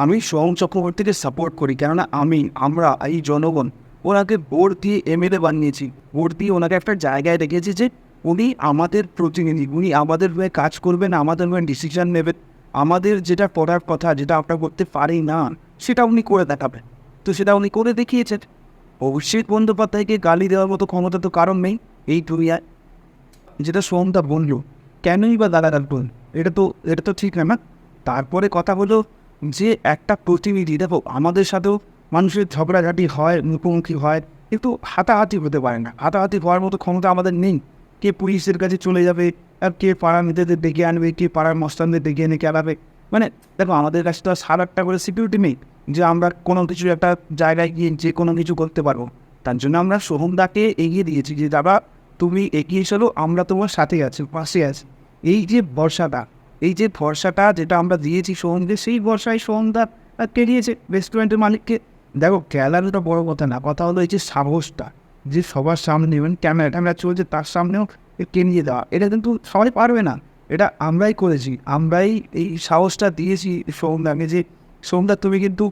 আমি সোহম চক্রবর্তীকে সাপোর্ট করি, কেননা আমি, আমরা, এই জনগণ, ওনাকে ভোট দিয়ে এমএলএ বানিয়েছি। ভোট দিয়ে ওনাকে একটা জায়গায় রেখেছি যে উনি আমাদের প্রতিনিধি, উনি আমাদের হয়ে কাজ করবেন, আমাদের হয়ে ডিসিশন নেবেন। আমাদের যেটা করার কথা, যেটা আমরা করতে পারি না, সেটা উনি করে দেখাবেন। তো সেটা উনি করে দেখিয়েছেন। অভিষেক বন্দ্যোপাধ্যায়কে গালি দেওয়ার মতো ক্ষমতা তো কারণ নেই, এই দুনিয়ায়। যেটা সোমদা বলল, কেনই বা দাদা রাখবেন এটা তো এটা তো ঠিক না তারপরে কথা হলো যে একটা প্রতিনিধি, দেখো, আমাদের সাথেও মানুষের ঝগড়াঝাটি হয়, মুখোমুখি হয়, কিন্তু হাতাহাতি হতে পারে না। হাতাহাতি হওয়ার মতো ক্ষমতা আমাদের নেই। কে পুলিশের কাছে চলে যাবে, আর কে পাড়া নেতাদের ডেকে আনবে, কে পাড়ার মস্তানদের ডেকে এনে কেলাবে মানে দেখো, আমাদের কাছে তো আর সার একটা করে সিকিউরিটি নেই, যে আমরা কোনো কিছু একটা জায়গায় গিয়ে যে কোনো কিছু করতে পারব। তার জন্য আমরা সোহমদাকে এগিয়ে দিয়েছি যে, দাদা, তুমি এগিয়ে চলো, আমরা তোমার সাথে আছি, পাশে আছি। এই যে ভরসাটা এই যে ভরসাটা যেটা আমরা দিয়েছি সোহমকে সেই ভরসায় সোহমদা কে দিয়েছে রেস্টুরেন্টের মালিককে। দেখো ক্যালারিটা বড় কথা না, কথা হলো এই যে সাহসটা, যে সবার সামনে ইভেন ক্যামেরা ট্যামেরা চলছে, তার সামনেও কে নিয়ে দেওয়া? এটা কিন্তু সবাই পারবে না। এটা আমরাই করেছি, আমরাই এই সাহসটা দিয়েছি সোমদাকে যে, সোমদা তুমি কিন্তু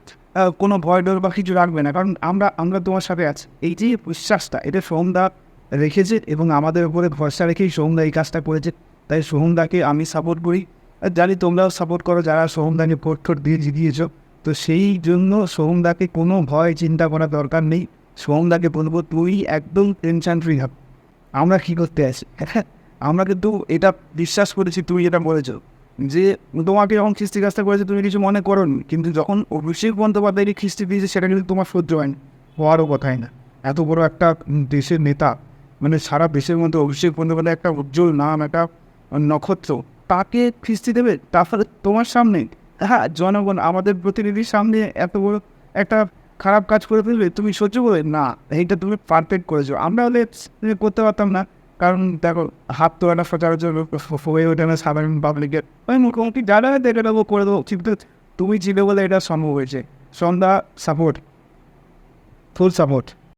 কোনো ভয় ডর বা কিছু রাখবে না, কারণ আমরা আমরা তোমার সাথে আছি। এই যে বিশ্বাসটা, এটা সোমদা রেখেছে এবং আমাদের উপরে ভরসা রেখেই সোমদা এই কাজটা করেছে। তাই সোহমদাকে আমি সাপোর্ট করি। জানি তোমরাও সাপোর্ট করো যারা সোহমদাকে ঠোট দিয়ে জিতিয়েছ। তো সেই জন্য সোহমদাকে কোনো ভয়, চিন্তা করার দরকার নেই। সোহমদাকে বলব, তুই একদম টেনশন ফ্রি থাক আমরা কী করতে আছি? আমরা কিন্তু এটা বিশ্বাস করেছি তুমি যেটা বলেছ। যে তোমাকে যখন খিস্তি কাজটা করেছে, তুমি কিছু মনে করো কিন্তু যখন অভিষেক বন্দ্যোপাধ্যায়কে খিস্তি দিয়েছে, সেটা কিন্তু তোমার সহ্য হয়নি। হওয়ারও কথাই না। এত বড় একটা দেশের নেতা মানে সারা দেশের মধ্যে অভিষেক বন্দ্যোপাধ্যায় একটা উজ্জ্বল নাম, একটা নক্ষত্র। তাকে খিস্তি দেবে? তারপরে তোমার সামনে হ্যাঁ জনগণ আমাদের প্রতিনিধির সামনে এত বড় একটা খারাপ কাজ করে ফেলবে, তুমি সহ্য করবে? না, এইটা তুমি পারফেক্ট করেছ। আমরা হলে করতে পারতাম না। কারণ দেখো, হাত তো একটা সচরাচর হয়ে ওঠে না সাধারণ পাবলিকের ওই মুখোমুখি যারা এটা দেবো করে দেবো। কিন্তু তুমি ছিলে বলে এটা সম্ভব হয়েছে। সন্ধ্যা সাপোর্ট ফুল সাপোর্ট